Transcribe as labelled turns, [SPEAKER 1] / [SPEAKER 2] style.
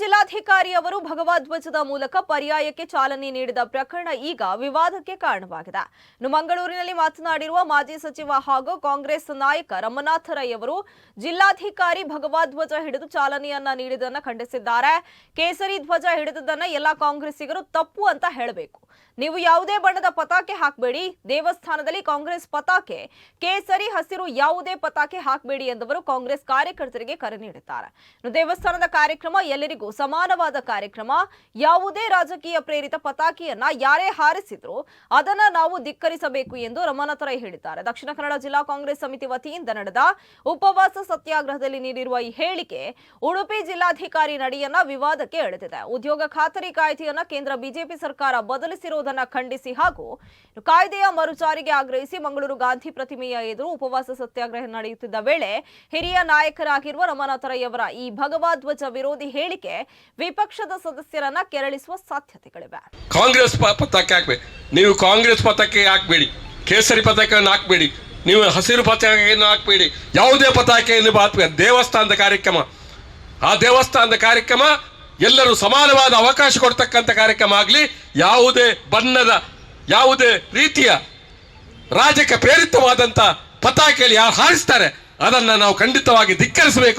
[SPEAKER 1] ಜಿಲ್ಲಾಧಿಕಾರಿ ಅವರು ಭಗವಧ್ವಜದ ಮೂಲಕ ಪರ್ಯಾಯಕ್ಕೆ ಚಾಲನೆ ನೀಡಿದ ಪ್ರಕರಣ ಈಗ ವಿವಾದಕ್ಕೆ ಕಾರಣವಾಗಿದೆ. ಇನ್ನು ಮಂಗಳೂರಿನಲ್ಲಿ ಮಾತನಾಡಿರುವ ಮಾಜಿ ಸಚಿವ ಹಾಗೂ ಕಾಂಗ್ರೆಸ್ ನಾಯಕ ರಮನಾಥ ರೈ ಅವರು ಜಿಲ್ಲಾಧಿಕಾರಿ ಭಗವಧ್ವಜ ಹಿಡಿದು ಚಾಲನೆಯನ್ನ ನೀಡಿದ್ದನ್ನು ಖಂಡಿಸಿದ್ದಾರೆ. ಕೇಸರಿ ಧ್ವಜ ಹಿಡಿದದನ್ನ ಎಲ್ಲಾ ಕಾಂಗ್ರೆಸ್ಸಿಗರು ತಪ್ಪು ಅಂತ ಹೇಳಬೇಕು. ನೀವು ಯಾವುದೇ ಬಣ್ಣದ ಪತಾಕೆ ಹಾಕಬೇಡಿ. ದೇವಸ್ಥಾನದಲ್ಲಿ ಕಾಂಗ್ರೆಸ್ ಪತಾಕೆ. ಕೇಸರಿ ಹಸಿರು ಯಾವುದೇ ಪತಾಕೆ ಹಾಕಬೇಡಿ ಎಂದವರು ಕಾಂಗ್ರೆಸ್ ಕಾರ್ಯಕರ್ತರಿಗೆ ಕರೆ ನೀಡಿದ್ದಾರೆ. ದೇವಸ್ಥಾನದ ಕಾರ್ಯಕ್ರಮ ಎಲ್ಲರಿಗೂ ಸಮಾನವಾದ ಕಾರ್ಯಕ್ರಮ. ಯಾವುದೇ ರಾಜಕೀಯ ಪ್ರೇರಿತ ಪತಾಕೆಯನ್ನ ಯಾರೇ ಹಾರಿಸಿದ್ರು ಅದನ್ನ ನಾವು ಧಿಕ್ಕರಿಸಬೇಕು ಎಂದು ರಮಾನಾಥ ರೈ ಹೇಳಿದ್ದಾರೆ. ದಕ್ಷಿಣ ಕನ್ನಡ ಜಿಲ್ಲಾ ಕಾಂಗ್ರೆಸ್ ಸಮಿತಿ ವತಿಯಿಂದ ನಡೆದ ಉಪವಾಸ ಸತ್ಯಾಗ್ರಹದಲ್ಲಿ ನೀಡಿರುವ ಈ ಹೇಳಿಕೆ ಉಡುಪಿ ಜಿಲ್ಲಾಧಿಕಾರಿ ನಡೆಯನ್ನ ವಿವಾದಕ್ಕೆ ಎಳೆದಿದೆ. ಉದ್ಯೋಗ ಖಾತರಿ ಕಾಯ್ದೆಯನ್ನ ಕೇಂದ್ರ ಬಿಜೆಪಿ ಸರ್ಕಾರ ಬದಲಿಸಿರುವುದನ್ನ ಖಂಡಿಸಿ ಹಾಗೂ ಕಾಯ್ದೆಯ ಮರುಜಾರಿಗೆ ಆಗ್ರಹಿಸಿ ಮಂಗಳೂರು ಗಾಂಧಿ ಪ್ರತಿಮೆಯ ಎದುರು ಉಪವಾಸ ಸತ್ಯಾಗ್ರಹ ನಡೆಯುತ್ತಿದ್ದ ವೇಳೆ ಹಿರಿಯ ನಾಯಕರಾಗಿರುವ ರಮಾನಾಥರಯ್ಯವರ ಈ ಭಗವಧ್ವಜ ವಿರೋಧಿ ಹೇಳಿಕೆ ವಿಪಕ್ಷದ ಸದಸ್ಯರನ್ನ ಕೆರಳಿಸುವ ಸಾಧ್ಯತೆಗಳಿವೆ.
[SPEAKER 2] ಕಾಂಗ್ರೆಸ್ ಪತಾಕೆ ಹಾಕ್ಬೇಡಿ. ನೀವು ಕಾಂಗ್ರೆಸ್ ಪತಾಕೆ ಹಾಕ್ಬೇಡಿ. ಕೇಸರಿ ಪತಾಕೆಯನ್ನು ಹಾಕ್ಬೇಡಿ. ನೀವು ಹಸಿರು ಪತಾಕೆಯನ್ನು ಹಾಕ್ಬೇಡಿ. ಯಾವುದೇ ಪತಾಕೆಯನ್ನು ಹಾಕ್ಬೇಡಿ ದೇವಸ್ಥಾನದ ಕಾರ್ಯಕ್ರಮ. ಆ ದೇವಸ್ಥಾನದ ಕಾರ್ಯಕ್ರಮ ಎಲ್ಲರೂ ಸಮಾನವಾದ ಅವಕಾಶ ಕೊಡ್ತಕ್ಕಂಥ ಕಾರ್ಯಕ್ರಮ ಆಗಲಿ, ಯಾವುದೇ ಬಣ್ಣದ, ಯಾವುದೇ ರೀತಿಯ ರಾಜಕೀಯ ಪ್ರೇರಿತವಾದಂಥ ಪತಾಕೆಯಲ್ಲಿ ಯಾರು ಹಾರಿಸ್ತಾರೆ, ಅದನ್ನು ನಾವು ಖಂಡಿತವಾಗಿ ಧಿಕ್ಕರಿಸಬೇಕು.